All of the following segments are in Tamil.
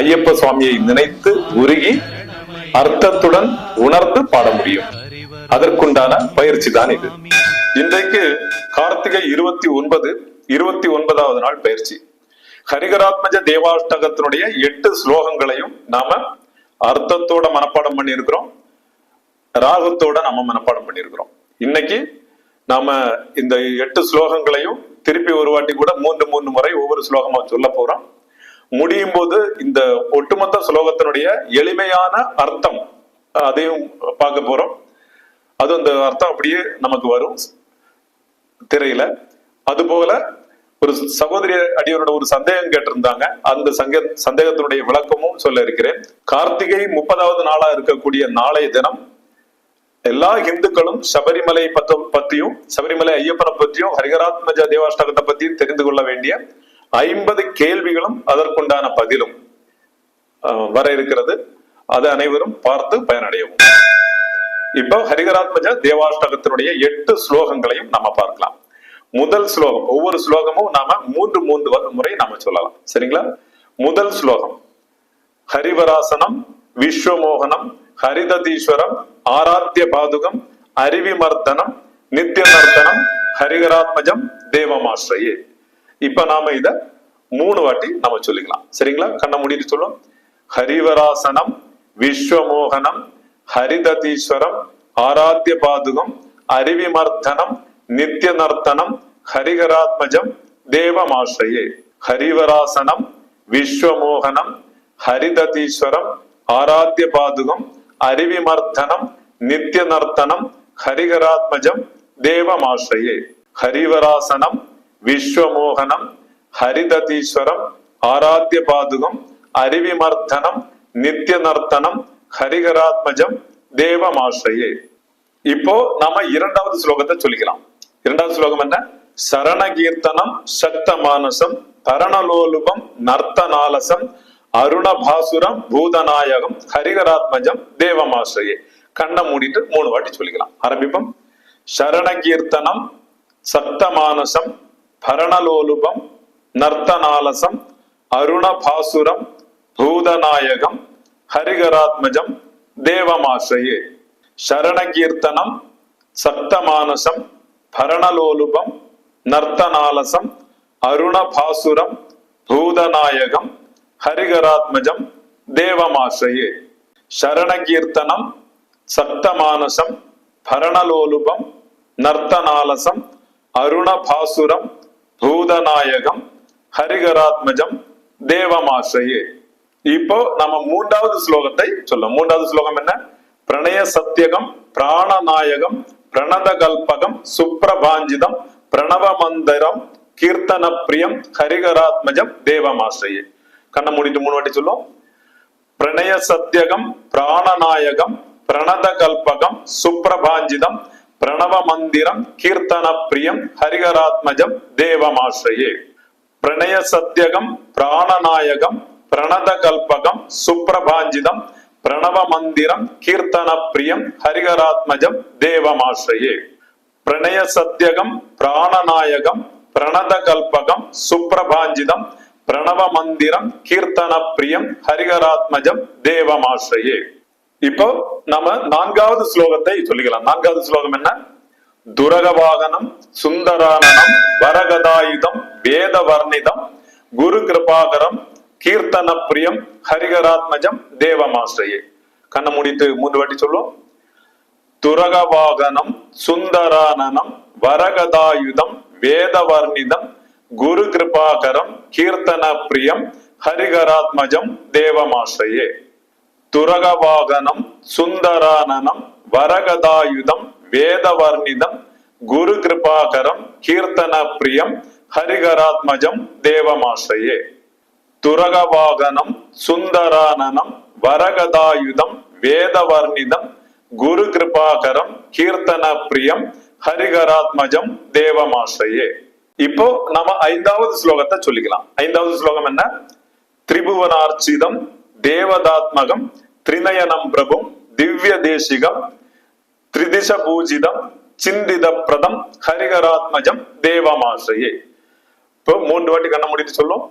ஐயப்ப சுவாமியை நினைத்து உருகி அர்த்தத்துடன் உணர்ந்து பாட முடியும். அதற்குண்டான பயிற்சி தான் இது. இன்றைக்கு கார்த்திகை இருபத்தி ஒன்பது இருபத்தி ஒன்பதாவது நாள் பயிற்சி. ஹரிகராத்மஜ தேவாஷ்டகத்தினுடைய எட்டு ஸ்லோகங்களையும் நாம அர்த்தத்தோட மனப்பாடம் பண்ணியிருக்கிறோம். ராகத்தோட நாம மனப்பாடம் பண்ணியிருக்கிறோம். இன்னைக்கு நாம இந்த எட்டு ஸ்லோகங்களையும் திருப்பி ஒரு வாட்டி கூட மூன்று மூன்று முறை ஒவ்வொரு ஸ்லோகமா சொல்ல போறோம். முடியும் போது இந்த ஒட்டுமொத்த ஸ்லோகத்தினுடைய எளிமையான அர்த்தம் அதையும் பார்க்க போறோம். அது அந்த அர்த்தம் அப்படியே நமக்கு வரும் திரையில. அதுபோல ஒரு சகோதரி அடியோரோட ஒரு சந்தேகம் கேட்டிருந்தாங்க. அந்த சங்க சந்தேகத்தினுடைய விளக்கமும் சொல்ல இருக்கிறேன். கார்த்திகை முப்பதாவது நாளா இருக்கக்கூடிய நாளைய தினம் எல்லா இந்துக்களும் சபரிமலை பத்த பத்தியும் சபரிமலை ஐயப்பனை பற்றியும் ஹரிகராத்மஜ தேவாஷ்டகத்தை பத்தியும் தெரிந்து கொள்ள வேண்டிய ஐம்பது கேள்விகளும் அதற்குண்டான பதிலும் வர இருக்கிறது. அதை அனைவரும் பார்த்து பயனடையவும். இப்போ ஹரிகராத்மஜ தேவாஷ்டகத்தினுடைய எட்டு ஸ்லோகங்களையும் நம்ம பார்க்கலாம். முதல் ஸ்லோகம் ஒவ்வொரு ஸ்லோகமும் நாம மூன்று மூன்று முறை நாம சொல்லலாம். சரிங்களா? முதல் ஸ்லோகம் ஹரிவராசனம் விஸ்வமோகனம் ஹரிததீஸ்வரம் ஆராத்திய பாதுகம் அறிவிமர்த்தனம் நித்திய நர்த்தனம் ஹரிகராத்மஜம் தேவமாஸ்ரயே. இப்ப நாம இத மூணு வாட்டி நம்ம சொல்லிக்கலாம். சரிங்களா? கண்ண முடிட்டு சொல்லும். ஹரிவராசனம் விஸ்வமோகனம் ஹரிததீஸ்வரம் ஆராத்திய பாதுகம் அருவிமர்த்தனம் நித்திய நர்த்தனம் ஹரிகராத்மஜம் தேவமாசிரியே ஹரிவராசனம் விஸ்வமோகனம் ஹரிததீஸ்வரம் ஆராத்திய பாதுகம் அருவிமர்த்தனம் நித்திய நர்த்தனம் ஹரிகராத்மஜம் தேவமாசிரியே ஹரிவராசனம் விஸ்வமோகனம் ஹரிததீஸ்வரம் ஆராத்திய பாதுகம் அருவிமர்த்தனம் நித்திய நர்த்தனம் ஹரிகராத்மஜம் தேவமாஸ்ரயே. இப்போ நாம இரண்டாவது ஸ்லோகத்தை சொல்லிக்கலாம். இரண்டாவது ஸ்லோகம் என்ன? சரணகீர்த்தனம் சக்த மானசம் தரணலோலுபம் நர்த்தநாலசம் அருணபாசுரம் பூதநாயகம் ஹரிகராத்மஜம் தேவமாஸ்ரயே. கண்ணை மூடிட்டு மூணு வாட்டி சொல்லிக்கலாம். ஆரம்பிப்போம். சரணகீர்த்தனம் சப்தமானசம் பரணலோலுபம் நர்த்தனாலசம் அருணபாசுரம் பூதநாயகம் ஹரிகராத்மஜம் தேவமாசையே. சரணகீர்த்தனம் சப்தமானசம் பரணலோலுபம் நர்த்தனாலசம் அருணபாசுரம் பூதநாயகம் ஹரிகராத்மஜம் தேவமாசையே. சரணகீர்த்தனம் சப்தமானசம் பரணலோலுபம் நர்த்தனாலசம் அருணபாசுரம் பூதநாயகம் ஹரிகராத்மஜம் தேவமாசையே. இப்போ நம்ம மூன்றாவது ஸ்லோகத்தை சொல்ல மூன்றாவது ஸ்லோகம் என்ன? பிரணய சத்தியகம் பிராணநாயகம் பிரணத கல்பகம் சுப்ரபாஞ்சிதம் பிரணவ மந்திரம் கீர்த்தன பிரியம் ஹரிகராத்மஜம் தேவமாசையே. கண்ண மூடிட்டு மூணு வாட்டி சொல்லும். பிரணய சத்தியகம் பிராணநாயகம் பிரணத கல்பகம் சுப்ரபாஞ்சிதம் பிரணவ மந்திரம் கீர்த்தன பிரியம் ஹரிகராத்மஜம் தேவமாசிரியே பிரணய சத்தியகம் பிராணநாயகம் பிரணத கல்பகம் சுப்பிரபாஞ்சிதம் பிரணவ மந்திரம் கீர்த்தன பிரியம் ஹரிகராத்மஜம் தேவமாசிரியே பிரணய சத்தியகம் பிராணநாயகம் பிரணத கல்பகம் சுப்பிரபாஞ்சிதம் பிரணவ மந்திரம் கீர்த்தன பிரியம் ஹரிகராத்மஜம் தேவமாசிரியே இப்போ நம்ம நான்காவது ஸ்லோகத்தை சொல்லிக்கலாம். நான்காவது ஸ்லோகம் என்ன? துரகவாகனம் சுந்தரானனம் வரகதாயுதம் வேத வர்ணிதம் குரு கிருபாகரம் கீர்த்தன பிரியம் ஹரிகராத்மஜம் தேவமாஸ்ரயே. கண்ண முடித்து மூன்று வாட்டி சொல்லுவோம் துரகவாகனம் சுந்தரானனம் வரகதாயுதம் வேதவர்ணிதம் குரு கிருபாகரம் கீர்த்தன பிரியம் ஹரிகராத்மஜம் தேவமாஸ்ரயே. துரகவாகனம் சுந்தரானனம் வரகதாயுதம் வேதவர்ணிதம் குரு கிருபாகரம் கீர்த்தன பிரியம் ஹரிகராத்மஜம் தேவமாசையே. துரகவாகனம் சுந்தரானனம் வரகதாயுதம் வேதவர்ணிதம் குரு கிருபாகரம் கீர்த்தன பிரியம் ஹரிகராத்மஜம் தேவமாசையே. இப்போ நம்ம ஐந்தாவது ஸ்லோகத்தை சொல்லிக்கலாம். ஐந்தாவது ஸ்லோகம் என்ன? திரிபுவனார்ச்சிதம் தேவதாத்மகம் திரிநயனம் பிரபும் திவ்ய தேசிகம் திரிதிச பூஜிதம் சிந்தித பிரதம் ஹரிகராத்மஜம் தேவமாசையே. இப்போ மூன்று வாட்டி கண்ண முடித்து சொல்லும்.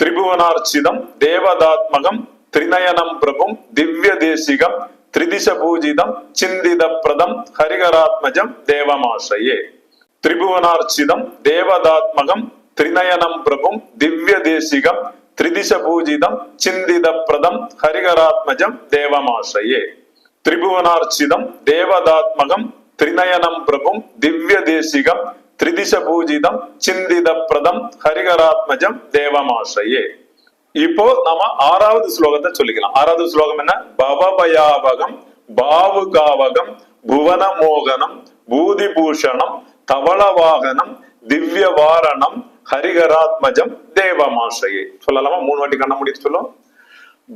திரிபுவனார்ச்சிதம் தேவதாத்மகம் திரிநயனம் பிரபும் திவ்ய தேசிகம் திரிதிச பூஜிதம் சிந்தித பிரதம் ஹரிகராத்மஜம் தேவமாசையே. திரிபுவனார்ச்சிதம் தேவதாத்மகம் திரிநயனம் பிரபும் திவ்ய தேசிகம் திரிதிச பூஜிதம் சிந்தித பிரதம் ஹரிகராத்மஜம் தேவமாசையே திரிபுவனார்ச்சிதம் தேவதாத்மகம் திரிநயனம் பிரபும் திவ்ய தேசிகம் திரிதிச பூஜிதம் சிந்தித பிரதம் ஹரிகராத்மஜம் தேவமாசையே இப்போ நாம ஆறாவது ஸ்லோகத்தை சொல்லிக்கலாம் ஆறாவது ஸ்லோகம் என்ன பவபயாவகம் பாவுகாவகம் புவன மோகனம் பூதிபூஷணம் தவளவாகனம் திவ்ய வாரணம் ஹரிகராத்மஜம் தேவமாசையை. சொல்லலாமா? மூணு வாட்டி கண்ண முடித்து சொல்லும்.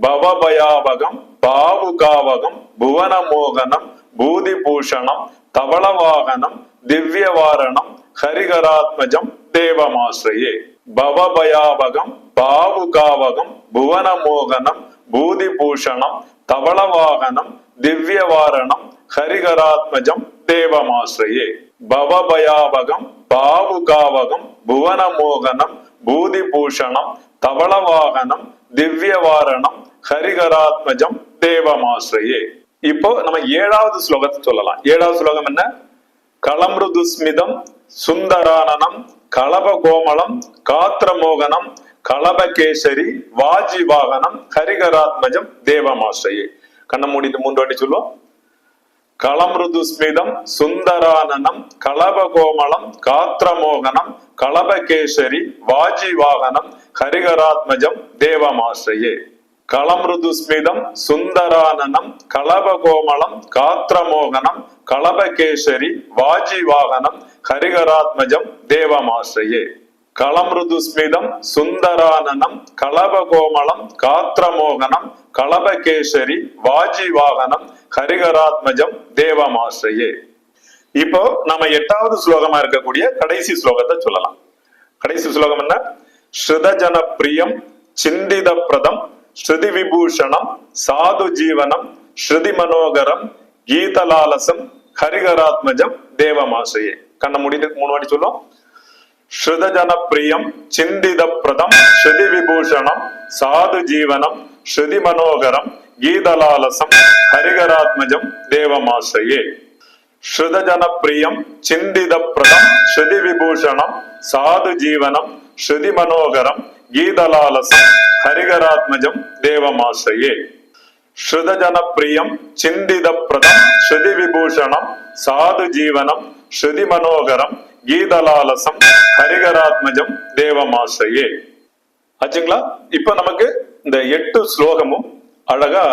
பவபயாவகம் பாவுகாவகம் புவனமோகனம் பூதி பூதிபூஷணம் தவளவாகனம் திவ்யவாரணம் ஹரிகராத்மஜம் தேவமாஸ்ரயே பவபயாவகம் பாவுகாவகம் புவனமோகனம் பூதி பூதிபூஷணம் தவளவாகனம் திவ்யவாரணம் ஹரிகராத்மஜம் தேவமாஸ்ரயே பவபயாவகம் பாவுகாவகம் புவன மோகனம் பூதிபூஷணம் தவளவாகனம் திவ்ய வாரணம் ஹரிகராத்மஜம் தேவமாசிரியே இப்போ நம்ம ஏழாவது ஸ்லோகத்தை சொல்லலாம். ஏழாவது ஸ்லோகம் என்ன? களமிருதுஸ்மிதம் சுந்தரானனம் கலப கோமலம் காத்திரமோகனம் கலபகேசரி வாஜி வாகனம் ஹரிகராத்மஜம் தேவமாசிரியே கண்ண மூடிட்டு மூன்று வாட்டி சொல்லுவோம். களமிருதுஸ்மிதம் சுந்தரானனம் கலபகோமலம் காத்திரமோகனம் கலபகேசரி வாஜிவாகனம் ஹரிகராத்மஜம் தேவமாசிரியே களமிருதுஸ்மிதம் சுந்தரானனம் கலபகோமலம் காத்திரமோகனம் கலபகேசரி வாஜிவாகனம் ஹரிகராத்மஜம் தேவமாசிரியே தேவமாஸ்ரயே களமிருதுஸ்மிதம் சுந்தரானனம் களபகோமளம் காத்திரமோகனம் களபகேசரி வாஜி வாகனம் ஹரிகராத்மஜம் தேவமாஸ்ரயே இப்போ நம்ம எட்டாவது ஸ்லோகமா இருக்கக்கூடிய கடைசி ஸ்லோகத்தை சொல்லலாம். கடைசி ஸ்லோகம் என்ன? ஸ்ருதஜன பிரியம் சிந்தித பிரதம் ஸ்ருதி விபூஷணம் சாது ஜீவனம் ஸ்ருதி மனோகரம் கீதலாலசம் ஹரிகராத்மஜம் தேவமாசையே. கண்ண முடிட்டு மூணு வாட்டி சொல்லும் ஸ்ருதஜன பிரியம் சிந்தித பிரதம் ஸ்ருதி விபூஷணம் சாது ஜீவனம் ஸ்ருதி மனோகரம் கீதலாலசம் ஹரிகராத்மஜம் தேவமாசையே ஸ்ருதஜன பிரியம் சிந்தித பிரதம் ஸ்ருதி விபூஷணம் சாது ஜீவனம் ஸ்ருதி மனோகரம் கீதலாலசம் ஹரிகராத்மஜம் தேவமாசையே ஸ்ருதஜன கீதலாலசம் ஹரிகராத்மஜம் தேவமாசையே. ஆச்சுங்களா? இப்ப நமக்கு இந்த எட்டு ஸ்லோகமும் அழகா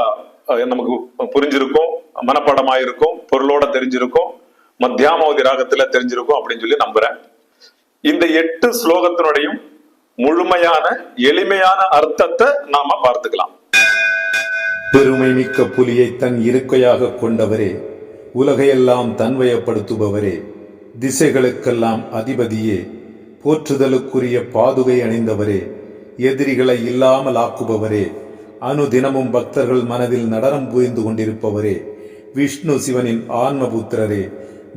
நமக்கு புரிஞ்சிருக்கும் மனப்பாடமாயிருக்கும் பொருளோட தெரிஞ்சிருக்கும் மத்தியாமோதி ராகத்துல தெரிஞ்சிருக்கும் அப்படின்னு சொல்லி நம்புறேன். இந்த எட்டு ஸ்லோகத்தினுடையும் முழுமையான எளிமையான அர்த்தத்தை நாம பார்த்துக்கலாம். பெருமை மிக்க புலியை தன் இருக்கையாக கொண்டவரே உலகையெல்லாம் தன்வயப்படுத்துபவரே திசைகளுக்கெல்லாம் அதிபதியே போற்றுதலுக்குரிய பாதுகை அணிந்தவரே எதிரிகளை இல்லாமல் ஆக்குபவரே அனுதினமும் பக்தர்கள் மனதில் நடனம் புரிந்து கொண்டிருப்பவரே விஷ்ணு சிவனின் ஆன்மபுத்திரரே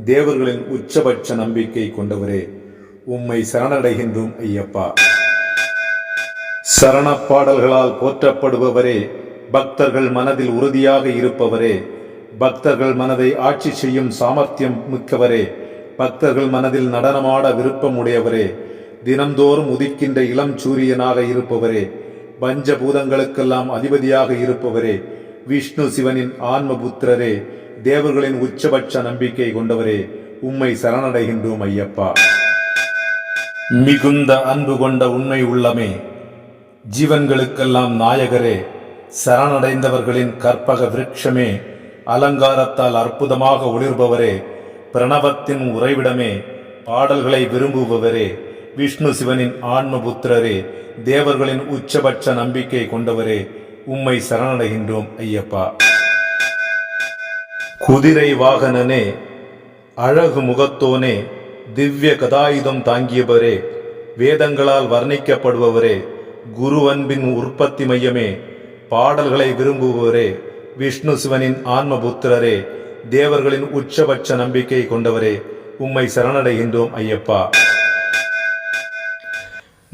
தேவர்களின் உச்சபட்ச நம்பிக்கை கொண்டவரே உம்மை சரணடைகின்றோம் ஐயப்பா. சரணப் பாடல்களால் போற்றப்படுபவரே பக்தர்கள் மனதில் உறுதியாக இருப்பவரே பக்தர்கள் மனதை ஆட்சி செய்யும் சாமர்த்தியம் மிக்கவரே பக்தர்கள் மனதில் நடனமாட விருப்பம் உடையவரே தினம்தோறும் உதிக்கின்ற இளம் சூரியனாக இருப்பவரே பஞ்சபூதங்களுக்கெல்லாம் அதிபதியாக இருப்பவரே விஷ்ணு சிவனின் ஆன்மபுத்திரரே தேவர்களின் உச்சபட்ச நம்பிக்கை கொண்டவரே உம்மை சரணடைகின்றோம் ஐயப்பா. மிகுந்த அன்பு கொண்ட உண்மை உள்ளமே ஜீவன்களுக்கெல்லாம் நாயகரே சரணடைந்தவர்களின் கற்பக விருட்சமே அலங்காரத்தால் அற்புதமாக ஒளிர்பவரே பிரணவத்தின் உறைவிடமே பாடல்களை விரும்புபவரே விஷ்ணு சிவனின் ஆன்மபுத்திரரே தேவர்களின் உச்சபட்ச நம்பிக்கை கொண்டவரே உம்மை சரணடைகின்றோம் ஐயப்பா. குதிரை வாகனனே அழகு முகத்தோனே திவ்ய கதாயுதம் தாங்கியவரே வேதங்களால் வர்ணிக்கப்படுபவரே குருவன்பின் உற்பத்தி மையமே பாடல்களை விரும்புபவரே விஷ்ணு சிவனின் ஆன்மபுத்திரரே தேவர்களின் உச்சபட்ச நம்பிக்கை கொண்டவரே உம்மை சரணடைகின்றோம் ஐயப்பா.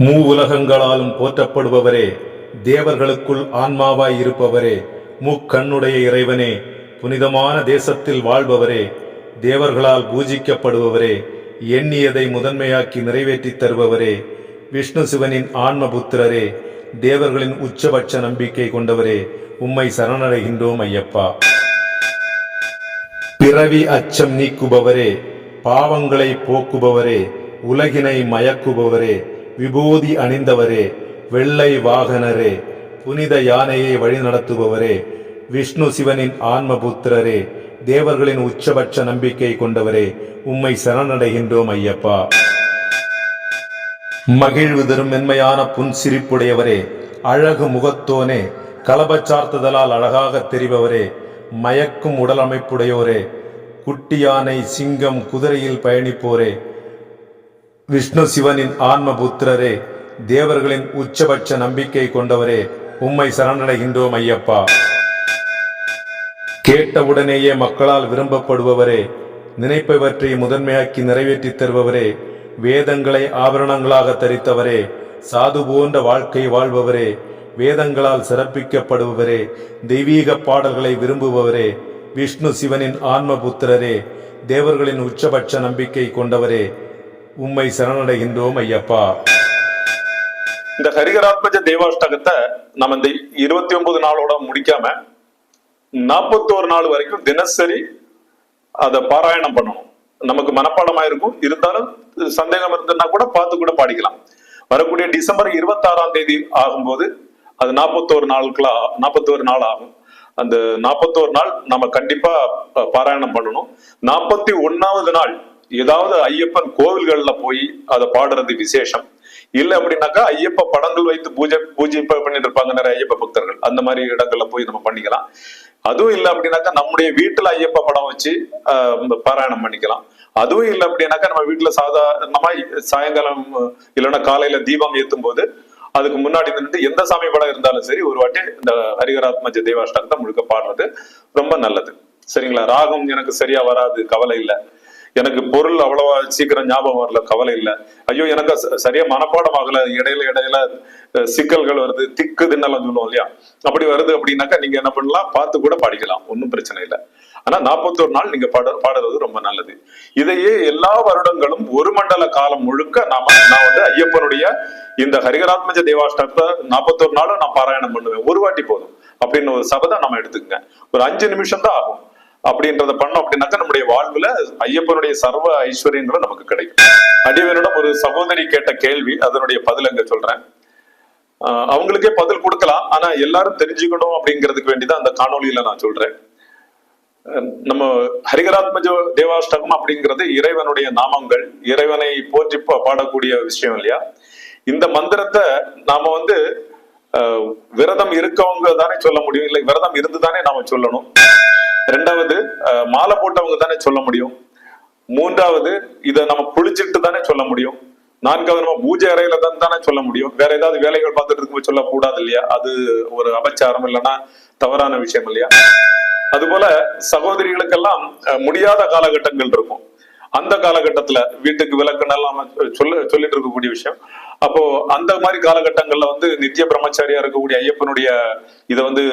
மூ உலகங்களாலும் போற்றப்படுபவரே தேவர்களுக்குள் ஆன்மாவாய் இருப்பவரே முக்கண்ணுடைய இறைவனே புனிதமான தேசத்தில் வாழ்பவரே தேவர்களால் பூஜிக்கப்படுபவரே எண்ணியதை முதன்மையாக்கி நிறைவேற்றித் தருபவரே விஷ்ணு சிவனின் ஆன்மபுத்திரரே தேவர்களின் உச்சபட்ச நம்பிக்கை கொண்டவரே உம்மை சரணடைகின்றோம் ஐயப்பா. பிறவி அச்சம் நீக்குபவரே பாவங்களை போக்குபவரே உலகினை மயக்குபவரே விபூதி அணிந்தவரே வெள்ளை வாகனரே புனித யானையை வழிநடத்துபவரே விஷ்ணு சிவனின் ஆன்மபுத்திரரே தேவர்களின் உச்சபட்ச நம்பிக்கை கொண்டவரே உம்மை சரணடைகின்றோம் ஐயப்பா. மகிழ்வு தரும் மென்மையான புன்சிரிப்புடையவரே அழகு முகத்தோனே கலபச்சார்த்துதலால் அழகாக தெரிபவரே மயக்கும் உடல் அமைப்புடையோரே குட்டி யானை சிங்கம் குதிரையில் பயணிப்போரே விஷ்ணு சிவனின் ஆன்மபுத்திரரே தேவர்களின் உச்சபட்ச நம்பிக்கை கொண்டவரே உம்மை சரணடைகின்றோம் ஐயப்பா. கேட்டவுடனேயே மக்களால் விரும்பப்படுபவரே நினைப்பவற்றை முதன்மையாக்கி நிறைவேற்றித் தருபவரே வேதங்களை ஆபரணங்களாக தரித்தவரே சாது போன்ற வாழ்க்கை வாழ்பவரே வேதங்களால் சிறப்பிக்கப்படுபவரே தெய்வீக பாடல்களை விரும்புபவரே விஷ்ணு சிவனின் ஆன்மபுத்திரரே தேவர்களின் உச்சபட்ச நம்பிக்கை கொண்டவரே உம்மை சரணடைகின்றோம் ஐயப்பா. இந்த ஹரிகராத்மஜ தேவாஷ்டகத்தை நம்ம இந்த இருபத்தி ஒன்பது நாளோட முடிக்காம நாற்பத்தோரு நாள் வரைக்கும் தினசரி அதை பாராயணம் பண்ணணும். நமக்கு மனப்பாடமா இருக்கும். இருந்தாலும் சந்தேகம் இருந்ததுன்னா கூட பார்த்து கூட பாடிக்கலாம். வரக்கூடிய டிசம்பர் இருபத்தாறாம் தேதி ஆகும்போது அது நாற்பத்தோரு நாட்களா நாற்பத்தோரு நாள் ஆகும் அந்த நாற்பத்தோரு நாள் நம்ம கண்டிப்பா பாராயணம் பண்ணணும். நாற்பத்தி ஒன்னாவது நாள் ஏதாவது ஐயப்பன் கோவில்கள்ல போய் அதை பாடுறது விசேஷம். இல்ல அப்படின்னாக்கா ஐயப்ப படங்கள் வைத்து பூஜை பூஜை பண்ணிட்டு இருப்பாங்க நிறைய ஐயப்ப பக்தர்கள். அந்த மாதிரி இடங்கள்ல போய் நம்ம பண்ணிக்கலாம். அதுவும் இல்லை அப்படின்னாக்கா நம்முடைய வீட்டுல ஐயப்ப படம் வச்சு ஆஹ், இந்த பாராயணம் பண்ணிக்கலாம். அதுவும் இல்லை அப்படின்னாக்கா நம்ம வீட்டுல சாதாரணமா சாயங்காலம் இல்லைன்னா காலையில தீபம் ஏத்தும் போது அதுக்கு முன்னாடி நின்று எந்த சாமி படம் இருந்தாலும் சரி ஒரு வாட்டி இந்த ஹரிகராத்மஜ தேவாஷ்டகத்தை முழுக்க பாடுறது ரொம்ப நல்லது. சரிங்களா? ராகம் எனக்கு சரியா வராது கவலை இல்லை. எனக்கு பொருள் அவ்வளவா சீக்கிரம் ஞாபகம் வரல கவலை இல்லை. ஐயோ எனக்கு ச- சரியா மனப்பாடம் ஆகல. இடையில இடையில சிக்கல்கள் வருது திக்கு தின்னலாம் சொல்லுவோம் இல்லையா? அப்படி வருது அப்படின்னாக்கா நீங்க என்ன பண்ணலாம்? பார்த்து கூட படிக்கலாம். ஒன்றும் பிரச்சனை இல்லை. ஆனா நாற்பத்தோரு நாள் நீங்க பாட பாடுறது ரொம்ப நல்லது. இதையே எல்லா வருடங்களும் ஒரு மண்டல காலம் முழுக்க நாம நான் வந்து ஐயப்பனுடைய இந்த ஹரிகராத்மஜ தேவாஷ்டத்தை நாற்பத்தோரு நாளும் நான் பாராயணம் பண்ணுவேன். ஒரு வாட்டி போதும். அப்படின்னு ஒரு சபதம் நம்ம எடுத்துக்கங்க. ஒரு அஞ்சு நிமிஷம் தான் ஆகும். அப்படின்றத பண்ணோம் அப்படின்னாக்கா நம்முடைய வாழ்வுல ஐயப்பனுடைய சர்வ ஐஸ்வர்யங்களும் நமக்கு கிடைக்கும். அடிவரிடம் ஒரு சகோதரி கேட்ட கேள்வி அதனுடைய பதில் அங்க சொல்றேன்? ஆஹ் அவங்களுக்கே பதில் கொடுக்கலாம். ஆனா எல்லாரும் தெரிஞ்சுக்கணும் அப்படிங்கிறதுக்கு வேண்டிதான் அந்த காணொலியில நான் சொல்றேன். நம்ம ஹரிகராத்மஜ தேவாஷ்டகம் அப்படிங்கிறது இறைவனுடைய நாமங்கள் இறைவனை போற்றி பாடக்கூடிய விஷயம் இல்லையா? இந்த மந்திரத்தை நாம வந்து விரதம் இருக்கவங்க தானே சொல்ல முடியும் இல்லை விரதம் இருந்து தானே நாம சொல்லணும். ரெண்டாவது மாலை போட்டவங்க தானே சொல்ல முடியும். மூன்றாவது இதை நம்ம குளிச்சுட்டு தானே சொல்ல முடியும். நான்காவது நம்ம பூஜை அறையில தான் தானே சொல்ல முடியும். வேற ஏதாவது வேலைகள் பார்த்துட்டு இருக்கும்போது சொல்லக்கூடாது இல்லையா? அது ஒரு அபச்சாரம் இல்லைன்னா தவறான விஷயம் இல்லையா? அதுபோல சகோதரிகளுக்கெல்லாம் அஹ், முடியாத காலகட்டங்கள் இருக்கும். அந்த காலகட்டத்துல வீட்டுக்கு விளக்குனெல்லாம் சொல்ல சொல்லிட்டு இருக்கக்கூடிய விஷயம். அப்போ அந்த மாதிரி காலகட்டங்கள்ல வந்து நித்திய பிரம்மச்சாரியா இருக்கக்கூடிய ஐயப்பனுடைய இதை வந்து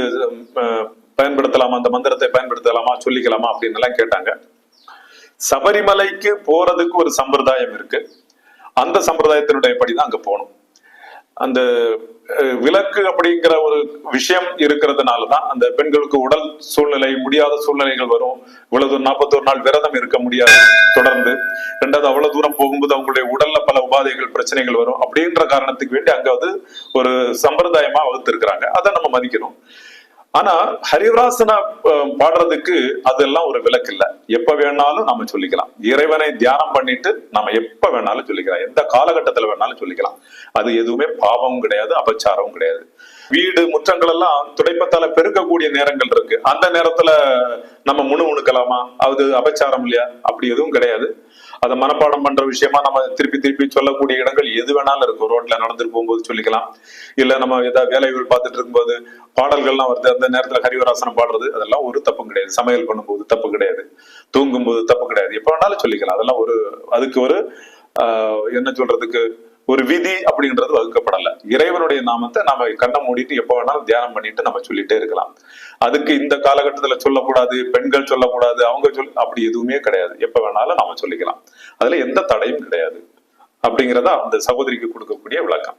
அஹ், பயன்படுத்தலாமா அந்த மந்திரத்தை பயன்படுத்தலாமா சொல்லிக்கலாமா அப்படின்னு எல்லாம் கேட்டாங்க. சபரிமலைக்கு போறதுக்கு ஒரு சம்பிரதாயம் இருக்கு. அந்த சம்பிரதாயத்தினுடைய படிதான் அங்க போகணும். அந்த விளக்கு விலக்கு அப்படிங்கிற ஒரு விஷயம் இருக்கிறதுனாலதான் அந்த பெண்களுக்கு உடல் சூழ்நிலை முடியாத சூழ்நிலைகள் வரும். இவ்வளவு நாற்பத்தொரு நாற்பத்தோரு நாள் விரதம் இருக்க முடியாது. தொடர்ந்து ரெண்டாவது அவ்வளவு தூரம் போகும்போது அவங்களுடைய உடல்ல பல உபாதைகள் பிரச்சனைகள் வரும். அப்படின்ற காரணத்துக்கு வேண்டி அங்க வந்து ஒரு சம்பிரதாயமா வகுத்திருக்கிறாங்க. அதை நம்ம மதிக்கணும். ஆனா ஹரிவராசனா பாடுறதுக்கு அதெல்லாம் ஒரு விளக்கு இல்ல. எப்ப வேணாலும் நம்ம சொல்லிக்கலாம். இறைவனை தியானம் பண்ணிட்டு நாம எப்ப வேணாலும் சொல்லிக்கலாம். எந்த காலகட்டத்துல வேணாலும் சொல்லிக்கலாம். அது எதுவுமே பாவமும் கிடையாது அபச்சாரமும் கிடையாது. வீடு முற்றங்கள் எல்லாம் துடைப்பத்தால பெருக்கக்கூடிய நேரங்கள் இருக்கு. அந்த நேரத்துல நம்ம முணுமுணுக்கலாமா? அது அபச்சாரம் இல்லையா? அப்படி எதுவும் கிடையாது. அதை மனப்பாடம் பண்ற விஷயமா நம்ம திருப்பி திருப்பி சொல்லக்கூடிய இடங்கள் எது வேணாலும் இருக்கும். ரோட்ல நடந்துட்டு போகும்போது சொல்லிக்கலாம். இல்ல நம்ம ஏதாவது வேலைகள் பார்த்துட்டு இருக்கும்போது பாடல்கள்லாம் வருது. அந்த நேரத்துல ஹரிவராசனம் பாடுறது. அதெல்லாம் ஒரு தப்பும் கிடையாது. சமையல் பண்ணும்போது தப்பு கிடையாது. தூங்கும்போது தப்பு கிடையாது. எப்ப வேணாலும் சொல்லிக்கலாம். அதெல்லாம் ஒரு அதுக்கு ஒரு ஆஹ், என்ன சொல்றதுக்கு ஒரு விதி அப்படின்றது வகுக்கப்படல. இறைவனுடைய நாமத்தை நம்ம கண்ணை மூடிட்டு எப்ப வேணாலும் தியானம் பண்ணிட்டு நம்ம சொல்லிட்டே இருக்கலாம். அதுக்கு இந்த காலகட்டத்துல சொல்லக்கூடாது பெண்கள் சொல்லக்கூடாது அவங்க சொல் அப்படி எதுவுமே கிடையாது. எப்ப வேணாலும் நம்ம சொல்லிக்கலாம். அதுல எந்த தடையும் கிடையாது. அப்படிங்கிறதா அந்த சகோதரிக்கு கொடுக்கக்கூடிய விளக்கம்.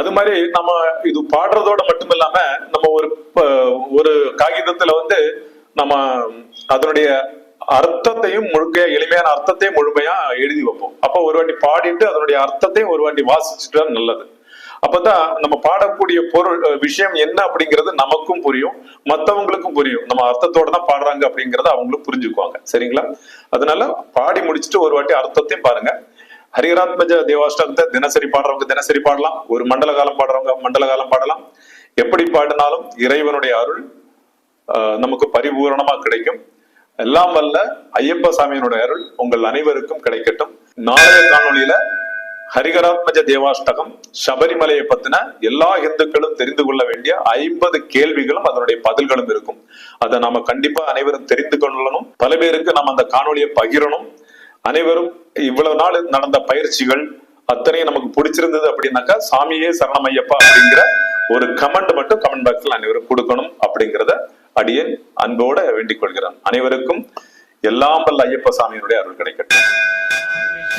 அது மாதிரி நம்ம இது பாடுறதோட மட்டும் இல்லாம நம்ம ஒரு ஒரு காகிதத்துல வந்து நம்ம அதனுடைய அர்த்தத்தையும் முழுக்க எளிமையான அர்த்தத்தையும் முழுமையா எழுதி வைப்போம். அப்ப ஒரு வாட்டி பாடிட்டு அதனுடைய அர்த்தத்தையும் ஒரு வாட்டி வாசிச்சுட்டா நல்லது. அப்பதான் நம்ம பாடக்கூடிய பொருள் விஷயம் என்ன அப்படிங்கிறது நமக்கும் புரியும் மத்தவங்களுக்கும் புரியும். நம்ம அர்த்தத்தோட தான் பாடுறாங்க அப்படிங்கறத அவங்களும் புரிஞ்சுக்குவாங்க. சரிங்களா? அதனால பாடி முடிச்சுட்டு ஒரு வாட்டி அர்த்தத்தையும் பாருங்க. ஹரிகராத்மஜ தேவாஷ்டகத்தை தினசரி பாடுறவங்க தினசரி பாடலாம். ஒரு மண்டல காலம் பாடுறவங்க மண்டல காலம் பாடலாம். எப்படி பாடினாலும் இறைவனுடைய அருள் நமக்கு பரிபூரணமா கிடைக்கும். எல்லாம் வல்ல ஐயப்ப சாமியினுடைய அருள் உங்கள் அனைவருக்கும் கிடைக்கட்டும். நாளைய காணொளியில ஹரிகராத்மஜ தேவாஷ்டகம் சபரிமலையை பத்தின எல்லா இந்துக்களும் தெரிந்து கொள்ள வேண்டிய ஐம்பது கேள்விகளும் அதனுடைய பதில்களும் இருக்கும். அதை நாம கண்டிப்பா அனைவரும் தெரிந்து கொள்ளணும். பல பேருக்கு நம்ம அந்த காணொலியை பகிரணும். அனைவரும் இவ்வளவு நாள் நடந்த பயிற்சிகள் அத்தனையும் நமக்கு பிடிச்சிருந்தது அப்படின்னாக்கா சாமியே சரணமையப்பா அப்படிங்கிற ஒரு கமெண்ட் மட்டும் கமெண்ட் பாக்ஸ்ல அனைவரும் கொடுக்கணும் அப்படிங்கிறத அடியேன் அன்போட வேண்டிக் கொள்கிறேன். அனைவருக்கும் எல்லாம் வல்ல ஐயப்ப சாமியினுடைய அருள் கிடைக்கட்டும்.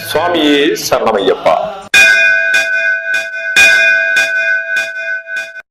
சுவாமியே சரணமையப்பா.